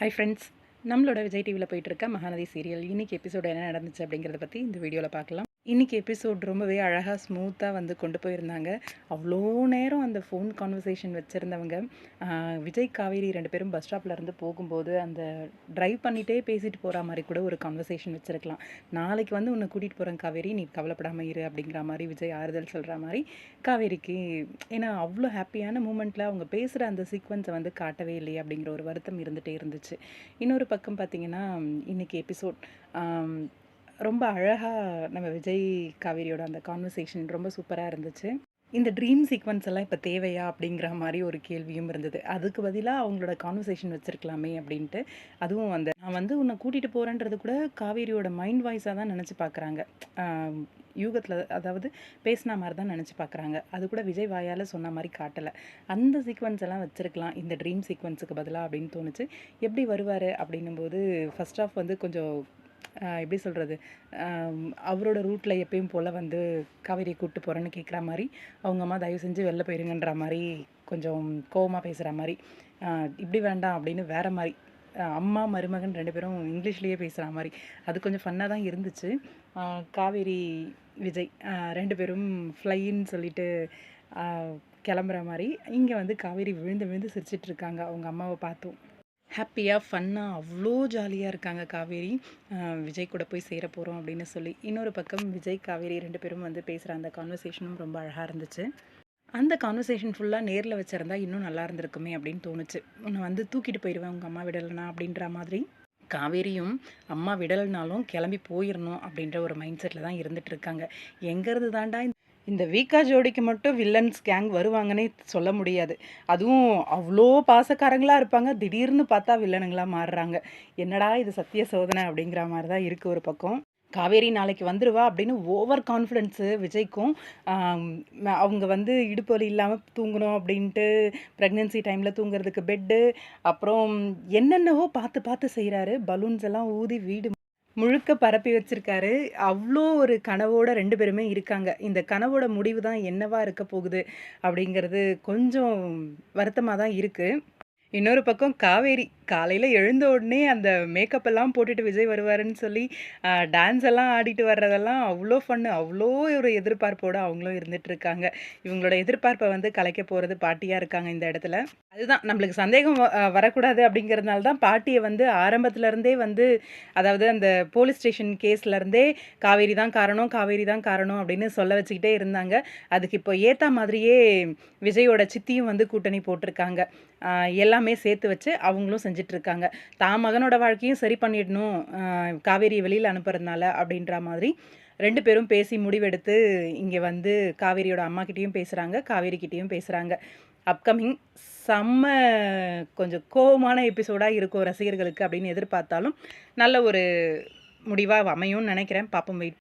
Hi friends நம்மளோட விஜய் டிவியில் போயிட்டுருக்க மகாநதி சீரியல் இன்றைக்கி எபிசோடு என்ன நடந்துச்சு அப்படிங்கிறத பற்றி இந்த வீடியோவில் பார்க்கலாம். இன்னைக்கு எபிசோட் ரொம்பவே அழகாக ஸ்மூத்தாக வந்து கொண்டு போயிருந்தாங்க. அவ்வளோ நேரம் அந்த ஃபோன் கான்வர்சேஷன் வச்சுருந்தவங்க விஜய் காவேரி ரெண்டு பேரும் பஸ் ஸ்டாப்பில் இருந்து போகும்போது அந்த ட்ரைவ் பண்ணிகிட்டே பேசிட்டு போகிற மாதிரி கூட ஒரு கான்வர்சேஷன் வச்சுருக்கலாம். நாளைக்கு வந்து உன்னை கூட்டிகிட்டு போகிறேன் காவேரி நீ கவலைப்படாமல் இரு அப்படிங்கிற மாதிரி விஜய் ஆறுதல் சொல்கிற மாதிரி காவேரிக்கு ஏன்னா அவ்வளோ ஹாப்பியான மூமெண்ட்டில் அவங்க பேசுகிற அந்த சீக்வன்ஸை வந்து காட்டவே இல்லையே அப்படிங்கிற ஒரு வருத்தம் இருந்துகிட்டே இருந்துச்சு. இன்னொரு பக்கம் பார்த்திங்கன்னா இன்றைக்கி எபிசோட் ரொம்ப அழகாக நம்ம விஜய் காவேரியோட அந்த கான்வர்சேஷன் ரொம்ப சூப்பராக இருந்துச்சு. இந்த ட்ரீம் சீக்வன்ஸ் எல்லாம் இப்போ தேவையா அப்படிங்கிற மாதிரி ஒரு கேள்வியும் இருந்தது. அதுக்கு பதிலாக அவங்களோட கான்வர்சேஷன் வச்சுருக்கலாமே அப்படின்ட்டு அதுவும் அந்த நான் வந்து உன்னை கூட்டிகிட்டு போகிறேன்றது கூட காவேரியோட மைண்ட் வாய்ஸாக தான் நினச்சி பார்க்குறாங்க யூகத்தில் அதாவது பேசின மாதிரி தான் நினச்சி பார்க்குறாங்க அது கூட விஜய் வாயால் சொன்ன மாதிரி காட்டலை. அந்த சீக்வன்ஸ் எல்லாம் வச்சுருக்கலாம். இந்த ட்ரீம் சீக்வன்ஸுக்கு பதிலாக அப்படின்னு தோணுச்சு. எப்படி வருவார் அப்படின்னும் போது ஃபஸ்ட் ஆஃப் வந்து கொஞ்சம் எப்படி சொல்கிறது அவரோட ரூட்டில் எப்பயும் போல் வந்து காவேரியை கூப்பிட்டு போகிறேன்னு கேட்குற மாதிரி அவங்க அம்மா தயவு செஞ்சு வெளில போயிருங்கன்ற மாதிரி கொஞ்சம் கோவமாக பேசுகிற மாதிரி இப்படி வேண்டாம் அப்படின்னு வேற மாதிரி அம்மா மருமகன் ரெண்டு பேரும் இங்கிலீஷ்லேயே பேசுகிற மாதிரி அது கொஞ்சம் ஃபன்னாக தான் இருந்துச்சு. காவேரி விஜய் ரெண்டு பேரும் ஃப்ளைன்னு சொல்லிட்டு கிளம்புற மாதிரி இங்கே வந்து காவேரி விழுந்து விழுந்து சிரிச்சிட்ருக்காங்க அவங்க அம்மாவை பார்த்தும். ஹாப்பியாக ஃபன்னாக அவ்வளோ ஜாலியாக இருக்காங்க காவேரி. விஜய் கூட போய் சேர போகிறோம் அப்படின்னு சொல்லி. இன்னொரு பக்கம் விஜய் காவேரி ரெண்டு பேரும் வந்து பேசுகிற அந்த கான்வர்சேஷனும் ரொம்ப அழகாக இருந்துச்சு. அந்த கான்வர்சேஷன் ஃபுல்லாக நேரில் வச்சுருந்தா இன்னும் நல்லா இருந்திருக்குமே அப்படின்னு தோணுச்சு. உன்னை வந்து தூக்கிட்டு போயிடுவேன் உங்கள் அம்மா விடலைனா அப்படின்ற மாதிரி. காவேரியும் அம்மா விடலைனாலும் கிளம்பி போயிடணும் அப்படின்ற ஒரு மைண்ட் செட்டில் தான் இருந்துகிட்ருக்காங்க எங்கேருந்து தாண்டா இந்த- வீக்கா ஜோடிக்கு மட்டும் வில்லன்ஸ் கேங் வருவாங்கன்னே சொல்ல முடியாது. அதுவும் அவ்வளோ பாசக்காரங்களாக இருப்பாங்க. திடீர்னு பார்த்தா வில்லனுங்களாக மாறுறாங்க. என்னடா இது சத்திய சோதனை அப்படிங்கிற மாதிரி தான் இருக்குது ஒரு பக்கம். காவேரி நாளைக்கு வந்துடுவா அப்படின்னு ஓவர் கான்ஃபிடென்ஸு விஜய்க்கும் அவங்க வந்து இடுப்பு வலி இல்லாமல் தூங்கணும் அப்படின்ட்டு ப்ரெக்னென்சி டைமில் தூங்குறதுக்கு பெட்டு அப்புறம் என்னென்னவோ பார்த்து பார்த்து செய்கிறாரு பலூன்ஸ் எல்லாம் ஊதி வீடு முழுக்க பரப்பி வச்சிருக்காரு. அவ்வளோ ஒரு கனவோட ரெண்டு பேருமே இருக்காங்க. இந்த கனவோட முடிவு தான் என்னவா இருக்க போகுது அப்படிங்கிறது கொஞ்சம் வருத்தமாக தான் இருக்குது இன்னொரு பக்கம் காவேரி காலையில் எழுந்த உடனே அந்த மேக்கப் எல்லாம் போட்டுட்டு விஜய் வருவாருன்னு சொல்லி டான்ஸ் எல்லாம் ஆடிட்டு வர்றதெல்லாம் அவ்வளோ ஃபன்னு அவ்வளோ ஒரு எதிர்பார்ப்போடு அவங்களும் இருந்துட்டு இருக்காங்க இவங்களோட எதிர்பார்ப்பை வந்து கலைக்க போகிறது பாட்டியாக இருக்காங்க இந்த இடத்துல. அதுதான் நம்மளுக்கு சந்தேகம் வ- வரக்கூடாது அப்படிங்கிறதுனால தான் பாட்டியை வந்து ஆரம்பத்துலேருந்தே வந்து அதாவது அந்த போலீஸ் ஸ்டேஷன் கேஸ்லேருந்தே காவேரி தான் காரணம் காவேரி தான் காரணம் அப்படின்னு சொல்ல வச்சுக்கிட்டே இருந்தாங்க. அதுக்கு இப்போ ஏற்ற மாதிரியே விஜயோட சித்தியும் வந்து கூட்டணி போட்டிருக்காங்க. எல்லாமே சேர்த்து வச்சு அவங்களும் செஞ்சு இருக்காங்க தான் மகனோட வாழ்க்கையும் சரி பண்ணிடணும் காவேரி காவேரியை வெளியில் அனுப்புறதுனால அப்படின்ற மாதிரி ரெண்டு பேரும் பேசி முடிவெடுத்து இங்கே வந்து காவேரியோட அம்மா கிட்டேயும் பேசுகிறாங்க காவேரி கிட்டேயும் பேசுகிறாங்க அப்கமிங் செம்ம கொஞ்சம் கோவமான எபிசோடாக இருக்கும் ரசிகர்களுக்கு அப்படின்னு எதிர்பார்த்தாலும் நல்ல ஒரு முடிவாக அமையும்னு நினைக்கிறேன். பாப்போம் வெயிட்